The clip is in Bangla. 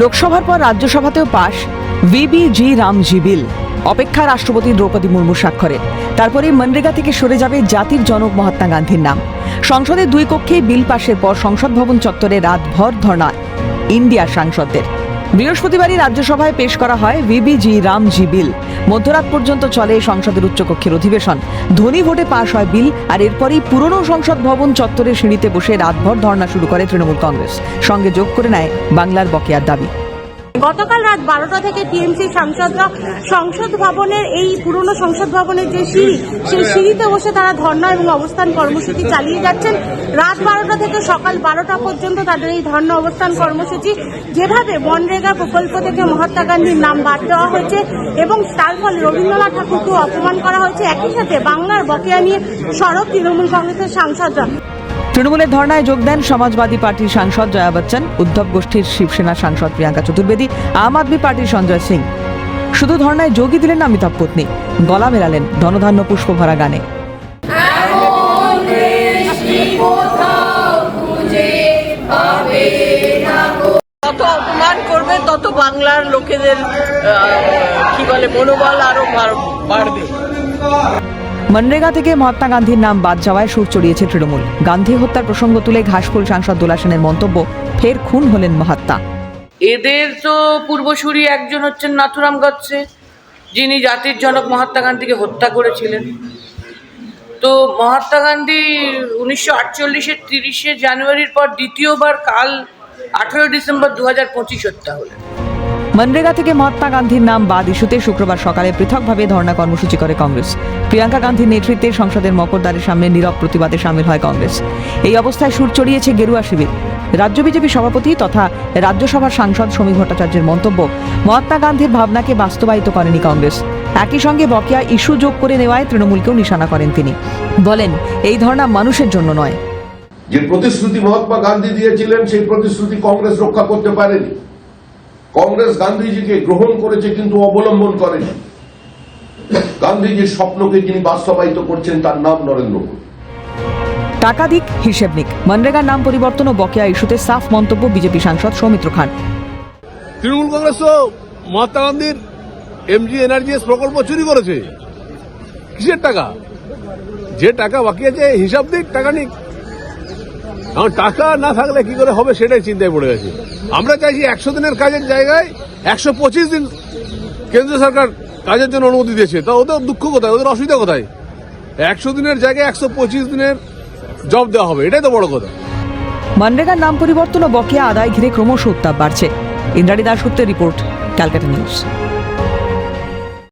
লোকসভার পর রাজ্যসভাতেও পাশ ভিবিজি রামজি বিল। অপেক্ষা রাষ্ট্রপতি দ্রৌপদী মুর্মু স্বাক্ষরে। তারপরে মনরেগা থেকে সরে যাবে জাতির জনক মহাত্মা গান্ধীর নাম। সংসদের দুই কক্ষে বিল পাশের পর সংসদ ভবন চত্বরে রাতভর ধর্ণা। ইন্ডিয়া সাংসদদের। বৃহস্পতিবারই রাজ্যসভায় পেশ করা হয় ভিবিজি রামজি বিল। মধ্যরাত পর্যন্ত চলে সংসদের উচ্চকক্ষের অধিবেশন। ধনী ভোটে পাশ হয় বিল, আর এরপরই পুরনো সংসদ ভবন চত্বরের সিঁড়িতে বসে রাতভর ধর্ণা শুরু করে তৃণমূল কংগ্রেস। সঙ্গে যোগ করে নেয় বাংলার বকেয়ার দাবি। গতকাল রাত বারোটা থেকে টিএমসি সাংসদরা সংসদ ভবনের এই পুরনো সংসদ ভবনের যে সিঁড়ি, সেই সিঁড়িতে বসে তারা ধর্ণা এবং অবস্থান কর্মসূচি চালিয়ে যাচ্ছেন। রাত বারোটা থেকে সকাল বারোটা পর্যন্ত তাদের এই ধর্ণা অবস্থান কর্মসূচি। যেভাবে মনরেগা প্রকল্প থেকে মহাত্মা গান্ধীর নাম বাদ দেওয়া হয়েছে এবং তার ফলে রবীন্দ্রনাথ ঠাকুরকে অপমান করা হয়েছে। একই সাথে বাংলার বকেয়া নিয়ে সড়ক তৃণমূল কংগ্রেসের সাংসদরা। তৃণমূলের ধর্নায় যোগ দেন সমাজবাদী পার্টির সাংসদ জয়া বচ্চন উদ্ধব গোষ্ঠীর শিবসেনা সাংসদ প্রিয়াঙ্কা চতুর্বেদী আম আদমি পার্টির সঞ্জয় সিং। শুধু ধর্নায় যোগই দিলেন না অমিতাভ পত্নী গলা মেলালেন ধনধান্য পুষ্পভরা গানে। তত অপমান করবে তত বাংলার লোকেদের কি বলে মনোবল আরও বাড়বে। মনরেগা থেকে মহাত্মা গান্ধীর নাম বাদ যাওয়ায় সুর চড়িয়েছে তৃণমূল। গান্ধী হত্যার প্রসঙ্গ তুলে ঘাসফুল সাংসদ দোলা সেনের মন্তব্য, ফের খুন হলেন মহাত্মা। এদের তো পূর্বসূরি একজন হচ্ছেন নাথুরাম গডসে যিনি জাতির জনক মহাত্মা গান্ধীকে হত্যা করেছিলেন। তো মহাত্মা গান্ধী উনিশশো আটচল্লিশের তিরিশে জানুয়ারির পর দ্বিতীয়বার কাল আঠেরো ডিসেম্বর দু হাজার পঁচিশ হত্যা হলেন। মনরেগা থেকে মহাত্মা গান্ধীর নাম বাদ ইস্যুতে শুক্রবার সকালে পৃথকভাবে ধর্ণা কর্মসূচি করে কংগ্রেস। প্রিয়াঙ্কা গান্ধীর নেতৃত্বে সংসদের মকরদ্বারের সামনে নীরব প্রতিবাদে সামিল হয় কংগ্রেস। এই অবস্থায় সুর চড়িয়েছে গেরুয়া শিবির। রাজ্য বিজেপি সভাপতি তথা রাজ্যসভার সাংসদ সমীর ভট্টাচার্যের মন্তব্য, মহাত্মা গান্ধীর ভাবনাকে বাস্তবায়িত করেনি কংগ্রেস। একই সঙ্গে বকেয়া ইস্যু যোগ করে নেওয়ায় তৃণমূলকেও নিশানা করেন তিনি। বলেন, এই ধর্ণা মানুষের জন্য নয়। যে প্রতিশ্রুতি মহাত্মা গান্ধী দিয়েছিলেন, সেই প্রতিশ্রুতি কংগ্রেস রক্ষা করতে পারেনি। কংগ্রেস গান্ধীজিকে গ্রহণ করেছে কিন্তু অবলম্বন করেনি। গান্ধীজির স্বপ্নকে যিনি বাস্তবায়িত করছেন তার নাম নরেন্দ্র মোদী টাকা দিক হিসেব নিক। মনরেগার নাম পরিবর্তন ও বকেয়া ইস্যুতে সাফ মন্তব্য বিজেপি সাংসদ সৌমিত্র খান। তৃণমূল কংগ্রেস তো মহাত্মা গান্ধীর এমজি এনার্জিএস প্রকল্প চুরি করেছে। কিসের টাকা? যে টাকা বাকি আছে হিসাব দিক টাকা নিক। কারণ টাকা না থাকলে কি করে হবে সেটাই চিন্তায় পড়ে গেছে। আমরা চাইছি একশো দিনের কাজের জায়গায় একশো পঁচিশ দিন কেন্দ্র সরকার কাজের জন্য অনুমতি দিয়েছে। তা ওদের দুঃখ কোথায়? ওদের অসুবিধা কোথায়? একশো দিনের জায়গায় একশো পঁচিশ দিনের জব দেওয়া হবে, এটাই তো বড় কথা। মনরেগার নাম পরিবর্তন ও বকেয়া আদায় ঘিরে ক্রমশ উত্তাপ বাড়ছে। ইন্দ্রাণী দাসগুপ্তের রিপোর্ট, ক্যালকাটা নিউজ।